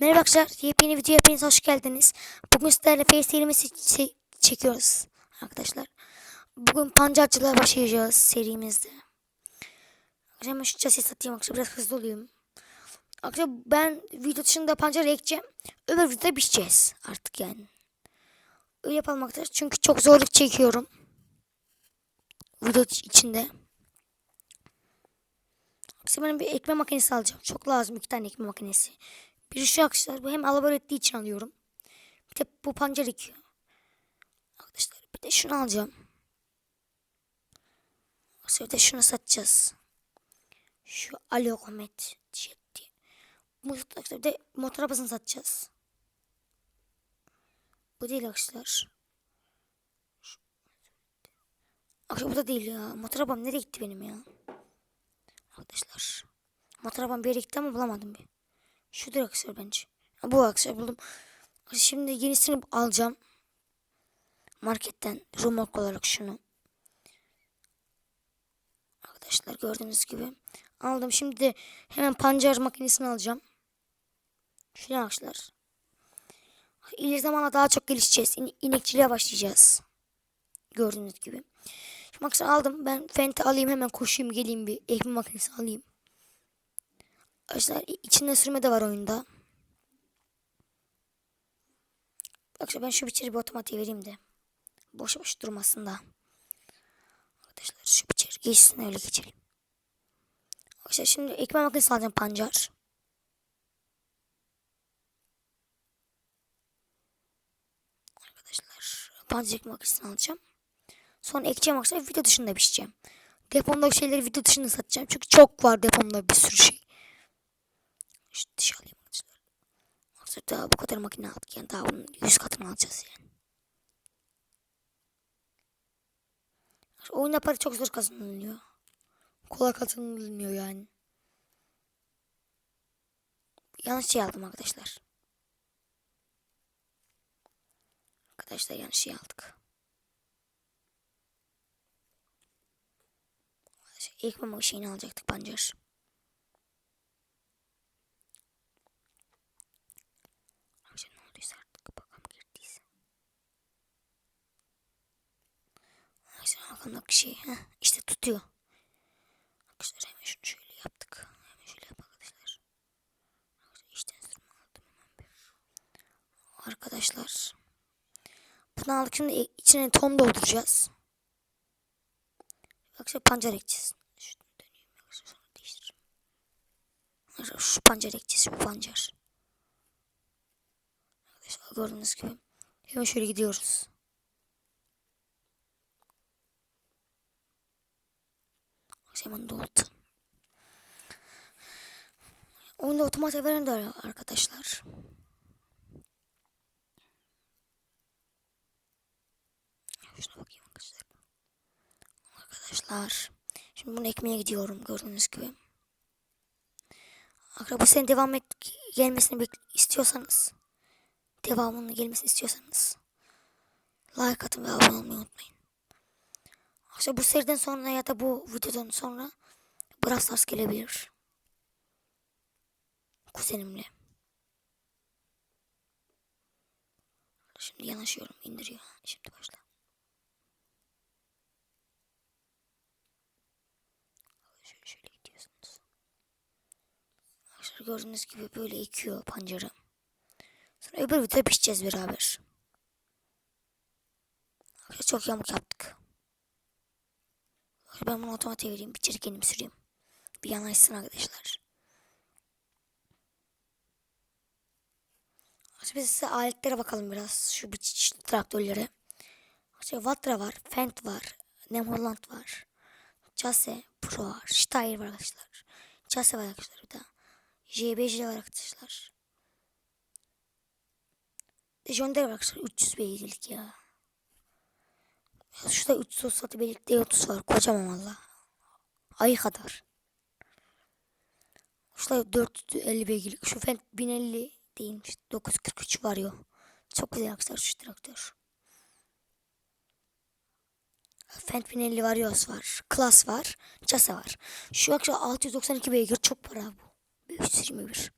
Merhaba arkadaşlar, yepyeni video hepiniz hoş geldiniz. Bugün sizlerle face serimizi çe- çekiyoruz arkadaşlar. Bugün pancarcılığa başlayacağız serimizde. Hemen şu chassis satayım arkadaşlar, biraz hızlı olayım. Arkadaşlar ben video dışında pancar ekeceğim. Öbür videoda biçeceğiz artık yani. Öyle yapalım arkadaşlar çünkü çok zorluk çekiyorum. Video içinde. Arkadaşlar ben bir ekme makinesi alacağım. Çok lazım iki tane ekme makinesi. Biri şu arkadaşlar. Bu hem alabor ettiği için alıyorum. Bir de bu pancar ekiyor. Arkadaşlar bir de şunu alacağım. Bir de şunu satacağız. Şu Alo Komet jet diye. Bu arkadaşlar bir de motor arabasını satacağız. Bu değil arkadaşlar. Arkadaşlar bu da değil ya. Motor arabam nereye gitti benim ya? Arkadaşlar. Motor arabam bir yere gitti ama bulamadım bir. Şudur arkadaşlar bence. Bu arkadaşlar buldum. Şimdi yenisini alacağım. Marketten rumork olarak şunu. Arkadaşlar gördüğünüz gibi. Aldım. Şimdi de hemen pancar makinesini alacağım. Şunu arkadaşlar. İleri zamanda daha çok gelişeceğiz. İn inekçiliğe başlayacağız. Gördüğünüz gibi. Şimdi aldım. Ben fente alayım hemen koşayım geleyim bir ekme makinesi alayım. Arkadaşlar içinde sürme de var oyunda. Arkadaşlar ben şu biçeri bir otomatiğe vereyim de. Boş boş durmasın da. Arkadaşlar şu biçeri geçsin öyle geçelim. Arkadaşlar şimdi ekmek makinesi alacağım pancar. Arkadaşlar pancar ekmek makinesini alacağım. Sonra ekeceğim arkadaşlar video dışında pişeceğim. Depomdaki şeyleri video dışında satacağım. Çünkü çok var depomda bir sürü şey. Şu dışa alayım arkadaşlar. Arkadaşlar daha bu kadar makine aldık yani daha bunun 100 katını alacağız yani. Oyunda para çok zor kazanılıyor. Kolay kazanılmıyor yani. Yanlış şey aldım arkadaşlar. Arkadaşlar yanlış şey aldık. Mama şeyini alacaktık pancar. Arkadaşlar ne olduysa artık bakalım girdiyse. Arkamdaki şey heh, işte tutuyor. Arkadaşlar hemen şunu şöyle yaptık. Hemen şöyle yap arkadaşlar. İşten sürme aldım hemen bir. Arkadaşlar. Bunu aldık şimdi içine ton dolduracağız. Arkadaşlar pancar ekeceğiz. Şunu döneyim arkadaşlar sonra değiştiririm. Arkadaşlar şu pancar ekeceğiz bu pancar. Arkadaşlar gördüğünüz gibi. Hemen şöyle gidiyoruz. Hemen doldu. Oyunda otomatik veren de arkadaşlar. Şuna bakayım arkadaşlar. Arkadaşlar. Şimdi bunu ekmeye gidiyorum gördüğünüz gibi. Senin devam et gelmesini istiyorsanız devamının gelmesini istiyorsanız like atın ve abone olmayı unutmayın. Arkadaşlar bu seriden sonra ya da bu videodan sonra Brawl Stars gelebilir. Kuzenimle. Şimdi yanaşıyorum indiriyor. Şimdi başla. Şöyle şöyle gidiyorsunuz. Arkadaşlar gördüğünüz gibi böyle ekiyor pancarı. Sonra öbür videoda pişeceğiz beraber. Arkadaşlar çok yamuk yaptık. Ben bunu otomatiğe vereyim. Bir çelik kendim süreyim. Bir yanaşsın arkadaşlar. Şimdi size aletlere bakalım biraz. Şu biçiş traktörlere. İşte Vatra var. Fendt var. Nemholland var. Case Pro var. Steyr var arkadaşlar. Case var arkadaşlar bir daha. JBC var arkadaşlar. John Deere var arkadaşlar. 300 beygirlik ya. Şurada 336 beygirlik D30 var. Kocaman valla. Ayı kadar. Şurada 450 beygirlik. Şu Fendt 1050 değilmiş. 943 var ya. Çok güzel arkadaşlar şu traktör. Fendt 1050 Varios var. Class var. Casa var. Şu akşam 692 beygir çok para bu. 321.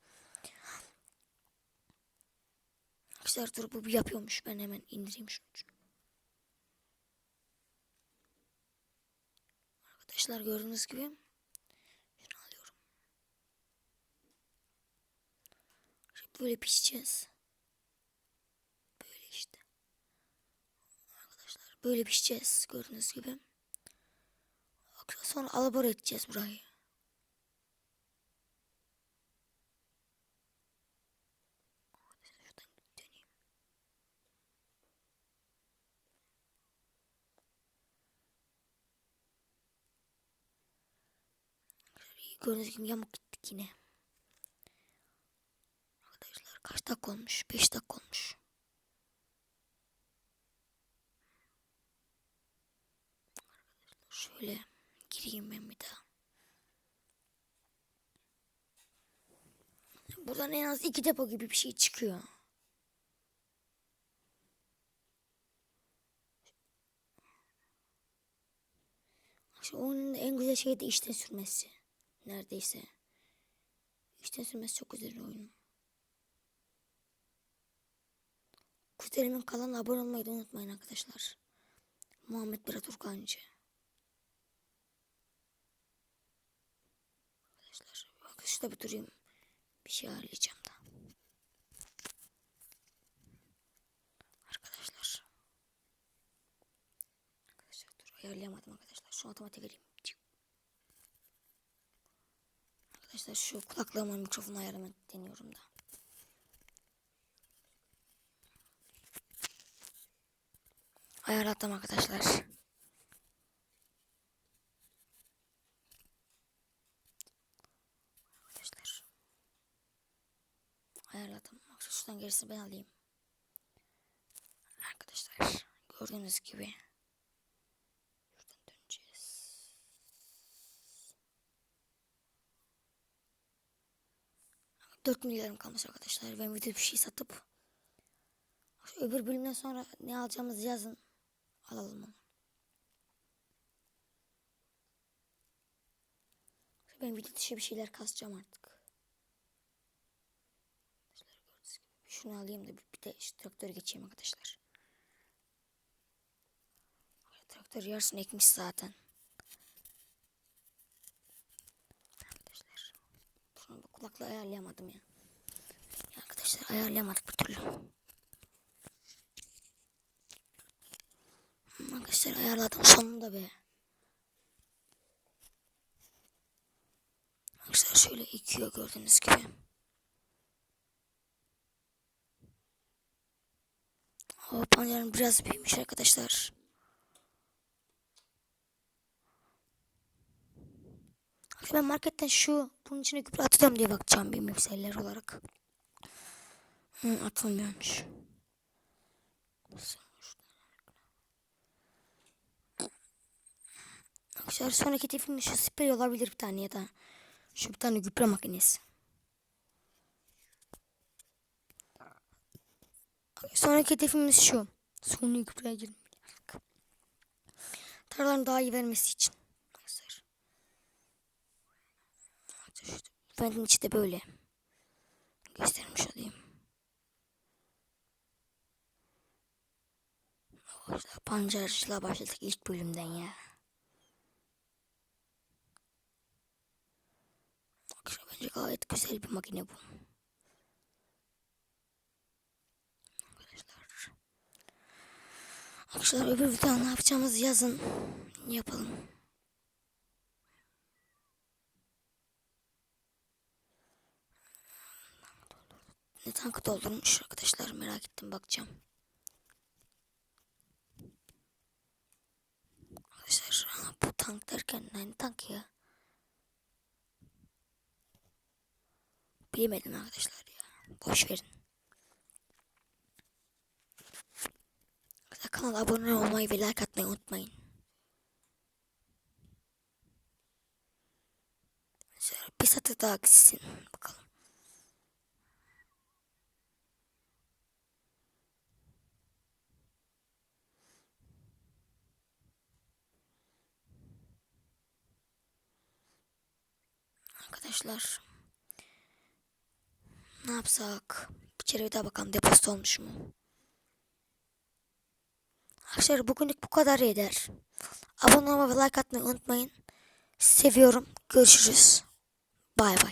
Arkadaşlar dur bu bir yapıyormuş. Ben hemen indireyim şunu. Arkadaşlar gördüğünüz gibi şunu alıyorum. Şimdi böyle pişeceğiz. Böyle işte. Arkadaşlar böyle pişeceğiz gördüğünüz gibi. Sonra alabora edeceğiz burayı. Gördüğünüz gibi yamuk gittik yine. Arkadaşlar kaç dakika olmuş? 5 dakika olmuş. Arkadaşlar şöyle gireyim ben bir daha. Buradan en az iki depo gibi bir şey çıkıyor. İşte onun en güzel şey de işten sürmesi. Neredeyse. İşten sürmesi çok güzel oyun. Kuzenimin kanalına abone olmayı da unutmayın arkadaşlar. Muhammed Berat Urkancı. Arkadaşlar bak şurada bir durayım. Bir şey ayarlayacağım da. Arkadaşlar. Arkadaşlar dur ayarlayamadım arkadaşlar. Şu otomatik vereyim. Arkadaşlar şu kulaklığıma mikrofonu ayarlamak deniyorum da. Ayarladım arkadaşlar. Arkadaşlar. Ayarladım. Bak şuradan gerisini ben alayım. Arkadaşlar gördüğünüz gibi 4 milyarım kalmış arkadaşlar. Ben video bir şey satıp öbür bölümden sonra ne alacağımızı yazın. Alalım onu. Ben video dışı bir şeyler kasacağım artık. Şunu alayım da bir de işte traktör geçeyim arkadaşlar. Traktör yarısını ekmiş zaten. Kulakla ayarlayamadım ya. ya. Arkadaşlar ayarlayamadık bir türlü. Arkadaşlar ayarladım sonunda be. Arkadaşlar şöyle ikiyor gördüğünüz gibi. O pancarım biraz büyümüş arkadaşlar. Ben marketten şu bunun içine gübre atacağım diye bakacağım bir mikserler olarak. Hı, atılmıyormuş. Arkadaşlar sonraki hedefim şu sprey olabilir bir tane ya da şu bir tane gübre makinesi. Sonraki hedefimiz şu. Sonu gübreye girmek. Tarlaların daha iyi vermesi için. Arkadaşlar. Benim içi de böyle. Göstermiş olayım. Arkadaşlar pancarcılığa başladık ilk bölümden ya. Arkadaşlar bence gayet güzel bir makine bu. Arkadaşlar. Arkadaşlar öbür videoda ne yapacağımızı yazın. Yapalım. Ne tankı doldurmuş arkadaşlar merak ettim bakacağım. Arkadaşlar bu tank derken ne tank ya? Bilemedim arkadaşlar ya. Boş verin. Kanala abone olmayı ve like atmayı unutmayın. Bir satır daha gitsin. Bakalım. Arkadaşlar ne yapsak? İçeri daha bakalım depozito olmuş mu? Arkadaşlar bugünlük bu kadar yeter. Abone olmayı ve like atmayı unutmayın. Seviyorum. Görüşürüz. Bay bay.